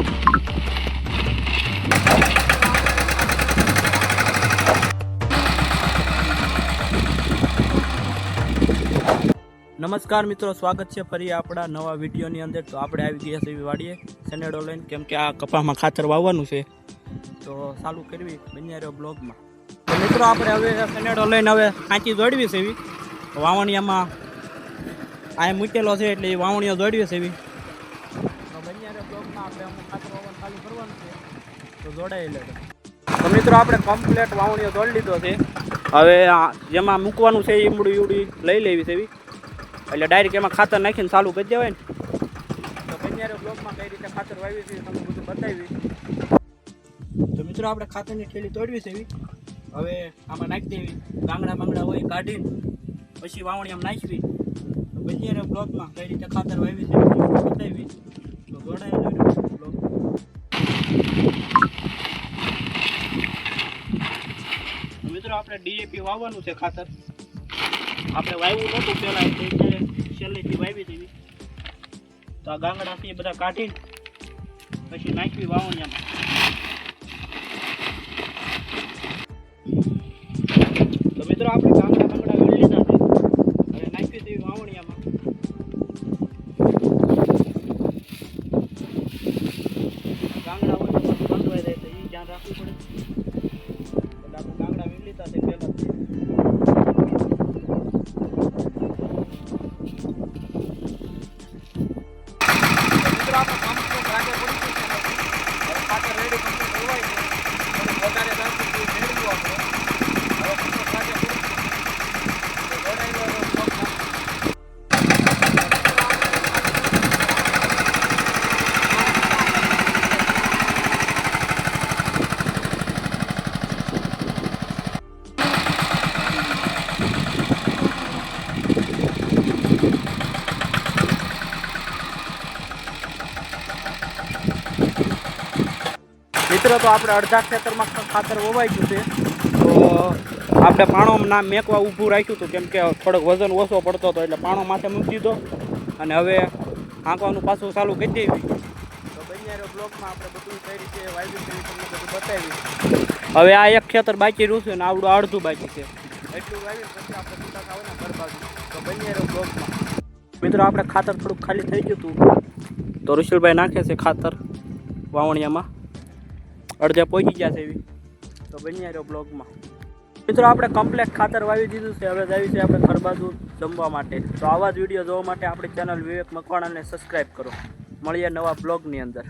નમસ્કાર મિત્રો, સ્વાગત છે ફરી આપણા નવા વિડીયોની અંદર. તો આપણે આવી ગયા છે વાડીએ સનેડો લઈને કેમ કે આ કપાસમાં ખાતર વાવવાનું છે. તો ચાલુ કરવી, બન્યા બ્લોગમાં. તો મિત્રો, આપણે હવે સનેડો લઈને હવે કાંચી દોડવી છે એવી. વાવણિયામાં આ મૂકેલો છે એટલે એ વાવણીઓ દોડવી છે એવી. ખાતર ચાલુ કરવાનું છે. તો જોડાઈ તો. મિત્રો આપણે કમ્પ્લેટ વાવણીઓ દોડી લીધો છે. હવે જેમાં મૂકવાનું છે ઈમડું ઈવડી લઈ લેવી છે એટલે ડાયરેક્ટ એમાં ખાતર નાખીને ચાલુ કરી દેવાય ને. તો બન્યારે બ્લોકમાં કઈ રીતે ખાતર વાવી છે તમને બધું બતાવી તો મિત્રો આપણે ખાતરની થેલી તોડવી છે હવે આમાં નાખી દેવી. ગાંગડા બાંગડા હોય કાઢીને પછી વાવણી આમ નાખવી. તો બન્યારે બ્લોકમાં કઈ રીતે ખાતર વાવી છે બતાવી તો જોડાયેલો મિત્રો આપણે ડીએપી વાવવાનું છે ખાતર. આપણે વાવ્યું નહોતું પહેલાં, એટલે છેલ્લેથી વાવી દેવી તો આ ગાંગડાથી બધા કાઢી પછી નાખવી વાવણિયામાં તો મિત્રો, આપણે ગાંગડા બાંગડા વીણી લીધા છે હવે નાખવી દેવી વાવણિયામાં ગાંગડા ધ્યાન રાખવું પડે. એટલે આપણે ગાંગડા વીણી લીધા છે કમ્પ્લીટ રાગે પડી ગયું છે હવે ખાતર રેડી કમ્પ્લીટ હોવાય છે થોડું વધારે દાંતું મેળવ્યું આપણે હવે કમ્પ્લીટ રાગે પડી ગયું તો જોડાયેલો રહ્યો બ્લોગમાં. મિત્રો તો આપણે અડધા ખેતરમાં ખાતર વવાઈ ગયું છે. તો આપણે પાણો ના મેકવા ઊભું રાખ્યું હતું કેમ કે થોડોક વજન ઓછો પડતો હતો એટલે પાણો માથે મૂકી દીધો. અને હવે હાંકવાનું પાછું ચાલુ કરી દેવી. તો બન્યા બ્લોકમાં આપણે બધું કઈ રીતે તમને બધું બતાવી હવે આ એક ખેતર બાકી રહ્યું છે ને આવડું અડધું બાકી છે. એટલું વાવી પછી આપણે ઘર બાજુ તો બન્યારો બ્લોકમાં મિત્રો આપણે ખાતર થોડુંક ખાલી થઈ ગયું હતું. તો ઋષિલભાઈ નાખે છે ખાતર વાવણિયામાં. અડધે પહોંચી ગયા છે એવી. તો બની રહ્યો બ્લોગમાં. મિત્રો, આપણે કમ્પ્લેટ ખાતર વાવી દીધું છે. હવે જાવી છે આપણે ખરબાજુ જમવા માટે. તો આવા જ વીડિયો જોવા માટે આપણી ચેનલ વિવેક મકવાણાને સબસ્ક્રાઈબ કરો. મળીએ નવા બ્લોગની અંદર.